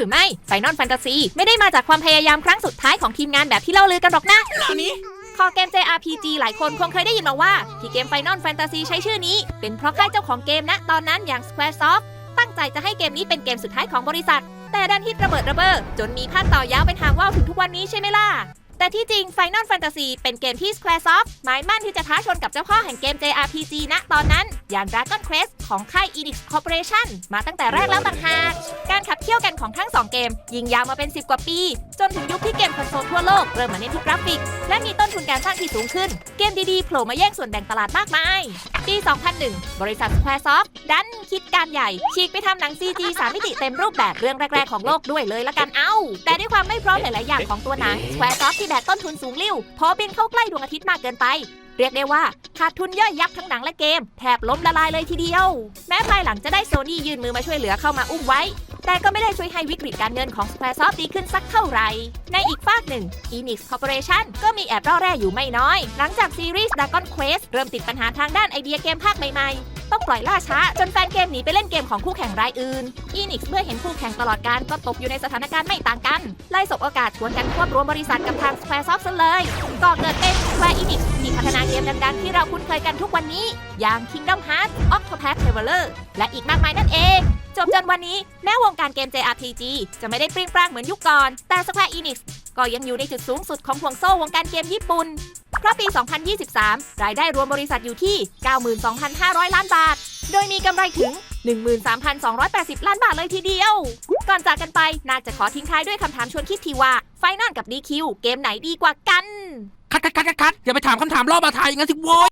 รือไม่ Final Fantasy ไม่ได้มาจากความพยายามครั้งสุดท้ายของทีมงานแบบที่เล่าลือกันหรอกนะทีนี้คอเกม JRPG หลายคนคงเคยได้ยินมาว่า ที่เกม Final Fantasy ใช้ชื่อนี้ เป็นเพราะค่ายเจ้าของเกมณตอนนั้นอย่าง Squaresoft ตั้งใจจะให้เกมนี้เป็นเกมสุดท้ายของบริษัท แต่ดันฮิตระเบิดระเบ้อจนมีภาคต่อยาวเป็นทางว่าวถึงทุกวันนี้ใช่ไหมล่ะ แต่ที่จริง Final Fantasy เป็นเกมที่ Squaresoft หมายมั่นที่จะท้าชนกับเจ้าพ่อแห่งเกม JRPG ณตอนนั้น อย่าง Dragon Quest ของค่าย Enix Corporation มาตั้งแต่แรกแล้วต่างหาก การขับเคี่ยวกันของทั้งสองเกม ยิงยาวมาเป็น 10 กว่าปี จนถึงยุคที่เกมคอนโซลทั่วโลกเริ่มมาเน้นที่กราฟิก และมีต้นทุนการสร้างที่สูงขึ้น เกมดีๆโผล่มาแย่งส่วนแบ่งตลาดมากมาย ปี 2001 บริษัท Squaresoft ดันคิดการใหญ่ ฉีกไปทำหนัง CG 3มิติเต็มรูปแบบเรื่องแรก ๆ ของโลกด้วยเลยละกันเอ้าแต่ด้วยความไม่พร้อมหลายๆอย่างของตัวหนัง Squaresoft ที่แบกต้นทุนสูงลิ่วพอบินเข้าใกล้ดวงอาทิตย์มากเกินไป เรียกได้ว่าขาดทุนย่อยยับทั้งหนังและเกม แทบล้มละลายเลยทีเดียว แม้ภายหลังจะได้โซนี่ยื่นมือมาช่วยเหลือเข้ามาอุ้มไว้ แต่ก็ไม่ได้ช่วยให้วิกฤตการเงินของ Squaresoft ดีขึ้นสักเท่าไหร่ ในอีกฝากหนึ่ง Enix Corporation ก็มีแอบร่อแร่อยู่ไม่น้อย หลังจากซีรีส์ Dragon Quest เริ่มติดปัญหาทางด้านไอเดียเกมภาคใหม่ๆ ต้องปล่อยล่าช้าจนแฟนเกมหนีไปเล่นเกมของคู่แข่งรายอื่น Enix เมื่อเห็นคู่แข่งตลอดการก็ตกอยู่ในสถานการณ์ไม่ต่างกัน ไล่สบโอกาสชวนกันควบรวมบริษัทกับทาง Squaresoft ซะเลยก่อเกิดเป็น Square Enix ที่พัฒนาเกมดังๆ ที่เราคุ้นเคยกันทุกวันนี้ อย่าง Kingdom Hearts Octopath Traveler และอีกมากมายนั่นเองจบจนวันนี้แม้วงการเกม JRPG จะไม่ได้เปรี้งปร้างเหมือนยุคก่อน แต่ Square Enix ก็ยังอยู่ในจุดสูงสุดของห่วงโซ่วงการเกมญี่ปุ่น เพราะปี 2023 รายได้รวมบริษัทอยู่ที่ 92,500 ล้านบาท โดยมีกำไรถึง 13,280 ล้านบาทเลยทีเดียว ก่อนจากกันไปน่าจะขอทิ้งท้ายด้วยคำถามชวนคิดทีว่าไฟนอลกับดีคิวเกมไหนดีกว่ากัน คัดคัดคัดคัดอย่าไปถามคำถามรอบมาทายอย่างนั้นสิโว้ย